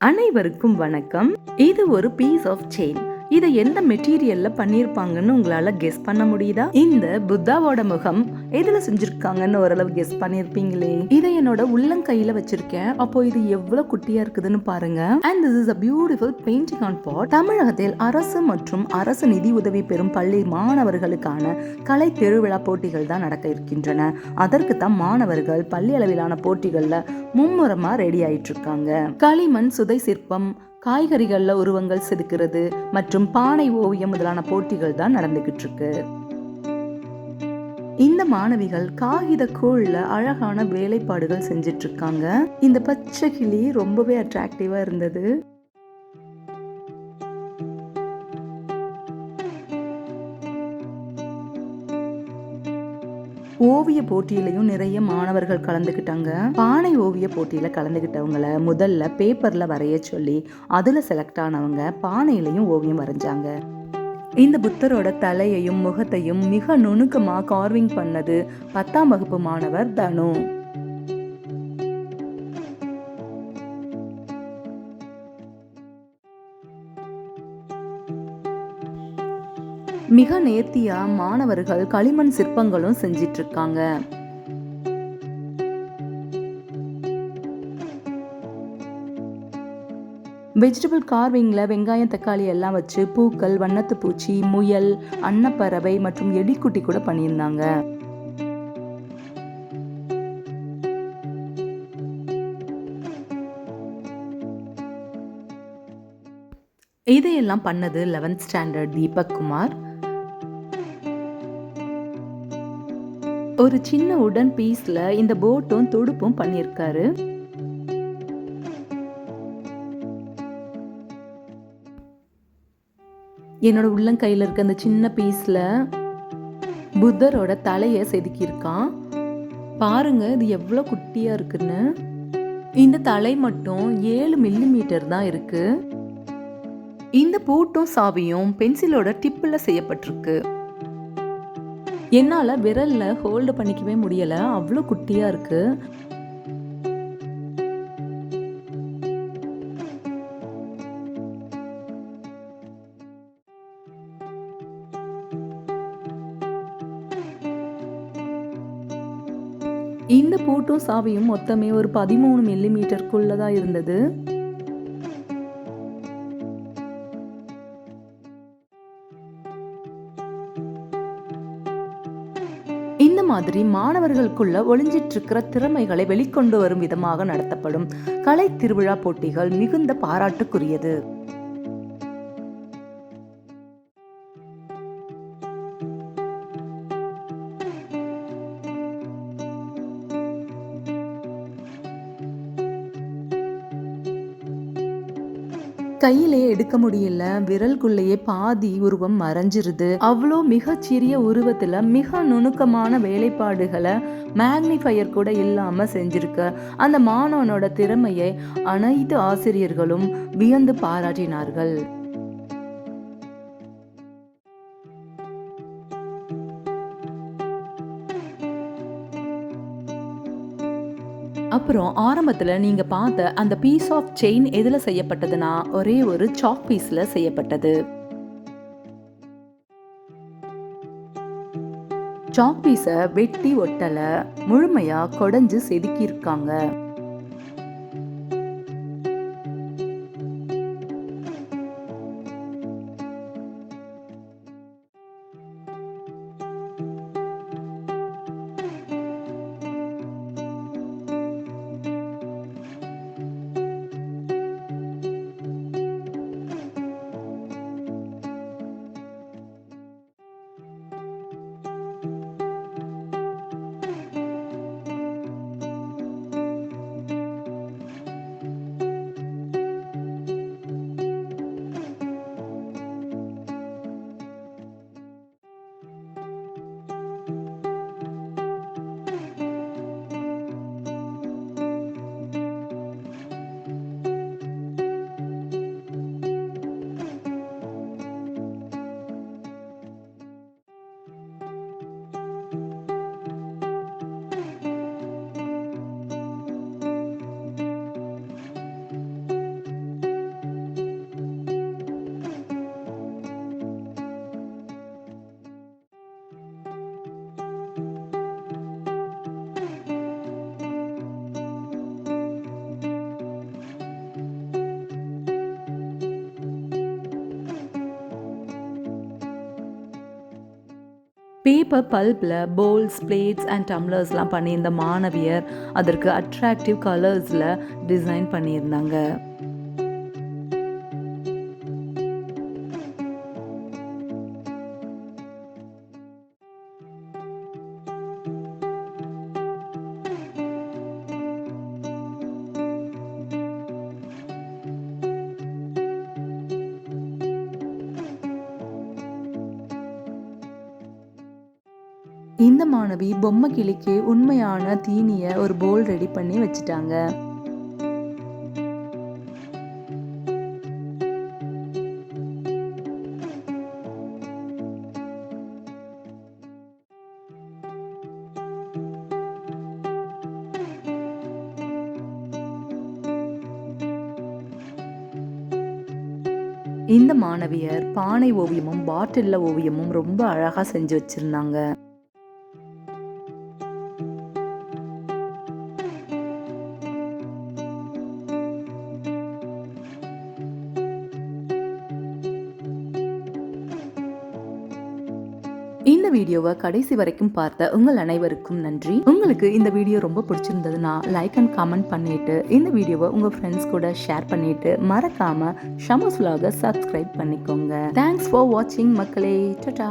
அனைவருக்கும் வணக்கம். இது ஒரு பீஸ் ஆஃப் செயின் இதை எந்த மெட்டீரியல்ல பண்ணியிருப்பாங்கன்னு உங்களால கெஸ் பண்ண முடியுதா? இந்த புத்தாவோட முகம் எதுல செஞ்சிருக்காங்கன்னு ஓரளவு கெஸ் பண்ணிருப்பீங்களே? இதை என்னோட உள்ளங்கையில வச்சிருக்கேன். அப்போ இது எவ்வளவு குட்டியா இருக்குதுன்னு பாருங்க. And this is a beautiful painting on pot தமிழகத்தில் அரசு மற்றும் அரசு நிதி உதவி பெறும் பள்ளி மாணவர்களுக்கான கலை திருவிழா போட்டிகள் தான் நடக்க இருக்கின்றன. அதற்கு தான் மாணவர்கள் பள்ளி அளவிலான போட்டிகள்ல மும்முரமா ரெடி ஆயிட்டு இருக்காங்க களிமண் சுதை சிற்பம் காய்கறிகள்ல உருவங்கள் செதுக்கிறது மற்றும் பானை ஓவியம் முதலான போட்டிகள் தான் நடந்துகிட்டு இருக்கு. இந்த மாணவிகள் காகித கூழ்ல அழகான வேலைப்பாடுகள் செஞ்சிட்டு இருக்காங்க. இந்த பச்சை கிளி ரொம்பவே அட்ராக்டிவா இருந்தது. ஓவிய போட்டியிலையும் நிறைய மாணவர்கள் கலந்துக்கிட்டாங்க. பானை ஓவிய போட்டியில கலந்துக்கிட்டவங்கள முதல்ல பேப்பர்ல வரைய சொல்லி அதுல செலக்ட் ஆனவங்க பானையிலையும் ஓவியம் வரைஞ்சாங்க. இந்த புத்தரோட தலையையும் முகத்தையும் மிக நுணுக்கமா கார்விங் பண்ணது பத்தாம் வகுப்பு மாணவர் தனு. மிக நேர்த்தியா மாணவர்கள் களிமண் சிற்பங்களும் செஞ்சிட்டு இருக்காங்க வெஜிடபிள் கார்விங்கில் வெங்காயம் தக்காளி எல்லாம் வச்சு பூக்கள் வண்ணத்து பூச்சி முயல் அன்னப்பறவை மற்றும் எடிக்குட்டி கூட பண்ணியிருந்தாங்க. இதையெல்லாம் பண்ணது லெவன்த் ஸ்டாண்டர்ட் தீபக் குமார். ஒரு சின்ன உடன் பீஸ்ல இந்த போட்டும் துடுப்பும் பண்ணியிருக்காரு என்னோட உள்ளங்கையில் இருக்க அந்த சின்ன பீஸ்ல புத்தரோட தலையை செதுக்கியிருக்கான். பாருங்க இது எவ்வளோ குட்டியா இருக்குன்னு. இந்த தலை மட்டும் ஏழு மில்லி மீட்டர் தான் இருக்கு. இந்த பூட்டும் சாவியும் பென்சிலோட டிப்பில் செய்யப்பட்டிருக்கு. என்னால் விரலில் ஹோல்டு பண்ணிக்கவே முடியல. அவ்வளோ குட்டியாக இருக்குது இந்த பூட்டும் சாவியும் மொத்தமே ஒரு பதிமூணு மில்லி மீட்டருக்குள்ள தான் இருந்தது. மாதிரி மாணவர்களுக்குள்ள ஒளிஞ்சிட்டு இருக்கிற திறமைகளை வெளிக்கொண்டு வரும் விதமாக நடத்தப்படும் கலை திருவிழா போட்டிகள் மிகுந்த பாராட்டுக்குரியது. கையிலே எடுக்க முடியல. விரல்குள்ளேயே பாதி உருவம் மறைஞ்சிருது. அவ்வளோ மிக சிறிய உருவத்துல மிக நுணுக்கமான வேலைப்பாடுகளை மேக்னிஃபையர் கூட இல்லாம செஞ்சிருக்க. அந்த மாணவனோட திறமையை அனைத்து ஆசிரியர்களும் வியந்து பாராட்டினார்கள். அப்புறம் ஆரம்பத்தில் நீங்கள் பார்த்த அந்த பீஸ் ஆஃப் செயின் எதில் செய்யப்பட்டதுன்னா ஒரே ஒரு சாக் பீஸில் செய்யப்பட்டது. சாக் பீஸை வெட்டி ஒட்டலை முழுமையாக கொடைஞ்சு செதுக்கியிருக்காங்க. பேப்பர் பல்பில் போல்ஸ் பிளேட்ஸ் அண்ட் டம்ளர்ஸ்லாம் பண்ணியிருந்த மாணவியர் அதற்கு அட்ராக்டிவ் கலர்ஸில் டிசைன் பண்ணியிருந்தாங்க. இந்த மாணவி பொம்மை கிளிக்கு உண்மையான தீனியை ஒரு போல் ரெடி பண்ணி வச்சுட்டாங்க. இந்த மாணவியர் பானை ஓவியமும் பாட்டில்ல ஓவியமும் ரொம்ப அழகா செஞ்சு வச்சிருந்தாங்க. இந்த வீடியோவை கடைசி வரைக்கும் பார்த்த உங்கள் அனைவருக்கும் நன்றி. உங்களுக்கு இந்த வீடியோ ரொம்ப பிடிச்சிருந்ததுன்னா லைக் அண்ட் கமெண்ட் பண்ணிட்டு இந்த வீடியோவை உங்க ஃப்ரெண்ட்ஸ் கூட ஷேர் பண்ணிட்டு மறக்காம ஷமஸ் vlog-அ சப்ஸ்கிரைப் பண்ணிக்கோங்க. தேங்க்ஸ் ஃபார் வாட்சிங் மக்களே. டட்டா